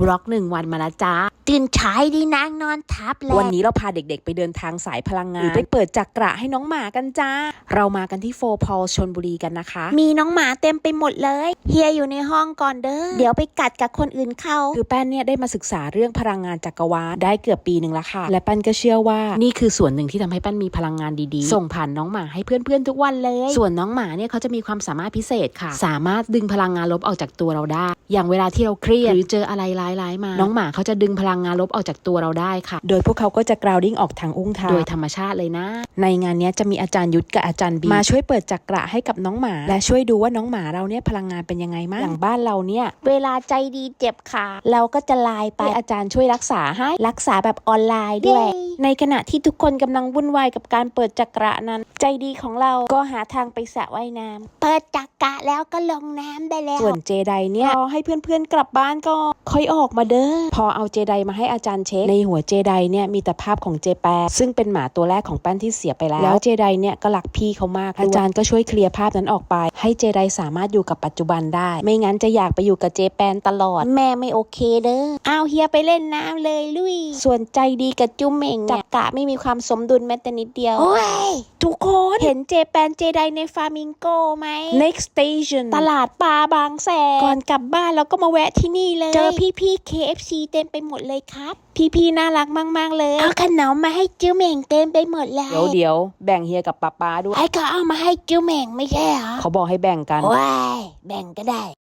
บล็อกหนึ่งวันมาแล้วจ้าตื่นฉายดีนางนอนทับแล้ววันนี้เราพาเด็กๆ ไปเดินทางสายพลังงานหรือไปเปิดจักระให้น้องหมากันจ้า เรามากันที่โฟพอลชนบุรีกันนะคะ มีน้องหมาเต็มไปหมดเลยเฮียอยู่ในห้องก่อนเด้อเดี๋ยวไปกัดกับคนอื่นเขาคือแป้นเนี่ยได้มาศึกษาเรื่องพลังงานจักรวาลได้เกือบปีหนึ่งแล้วค่ะ และแป้นก็เชื่อว่านี่คือส่วนหนึ่งที่ทำให้แป้นมีพลังงานดีๆ ส่งผ่านน้องหมาให้เพื่อนๆทุกวันเลย ส่วนน้องหมาเนี่ยเขาจะมีความสามารถพิเศษค่ะ สามารถดึงพลังงานลบออกจากตัวเราได้ อย่างเวลาที่เราเครียดหรือเจออะไรร้ายๆมา น้องหมาเขาจะดึงพลังงานลบออกจากตัวเราได้ค่ะ โดยพวกเขาก็จะกราวดิ้งออกทางอุ้งเท้าโดยธรรมชาติเลยนะ ในงานเนี้ยจะมีอาจารย์ยุทธกับอาจารย์บีมาช่วยเปิดจักระให้กับน้องหมา และช่วยดูว่าน้องหมาเราเนี่ยพลังงานเป็นยังไงบ้างอย่างบ้านเราเนี่ย เวลาใจดีเจ็บขาเราก็จะไลน์ไปให้อาจารย์ช่วยรักษาให้รักษาแบบออนไลน์ด้วยเย้ในขณะที่ทุกคนกำลังวุ่นวายกับการเปิดจักระนั้น ใจดีของเราก็หาทางไปสระว่ายน้ำเปิดจักกะแล้วก็ลงน้ำได้แล้วส่วนเจไดเนี่ยพอให้เพื่อนๆกลับบ้านก็ค่อยออกมาเด้อพอเอาเจไดมาให้อาจารย์เช็คในหัวเจไดเนี่ยมีแต่ภาพของเจแปนซึ่งเป็นหมาตัวแรกของแป้นที่เสียไปแล้ว แล้วเจไดเนี่ยก็รักพี่เขามากอาจารย์ก็ช่วยเคลียร์ภาพนั้นออกไป ให้เจไดสามารถอยู่กับปัจจุบันได้ ไม่งั้นจะอยากไปอยู่กับเจแปนตลอด แม่ไม่โอเคเด้อเอาเฮียไปเล่นน้ำเลยลุยส่วนใจดีกับจุ้มเหม่งจักกะไม่มีความสมดุลแม้แต่นิดเดียวโอ้ย ทุกคนเห็นเจแปนเจไดในฟามิงโกไหม next station ตลาดปลาบางแสนก่อนกลับบ้านเราก็มาแวะที่นี่เลย เจอพี่ๆ KFC เต็มไปหมดเลยครับ พี่ๆน่ารักมาก ๆ เลย เอาขนมมาให้จิ้วเหม่งเต็มไปหมดเลยเดี๋ยวเดี๋ยวแบ่งเฮียกับป๊าป๊าด้วยไอ้ก็เอามาให้จิ้วเหม่งไม่ใช่เหรอเขาบอกให้แบ่งกันโอ้ยแบ่งก็ได้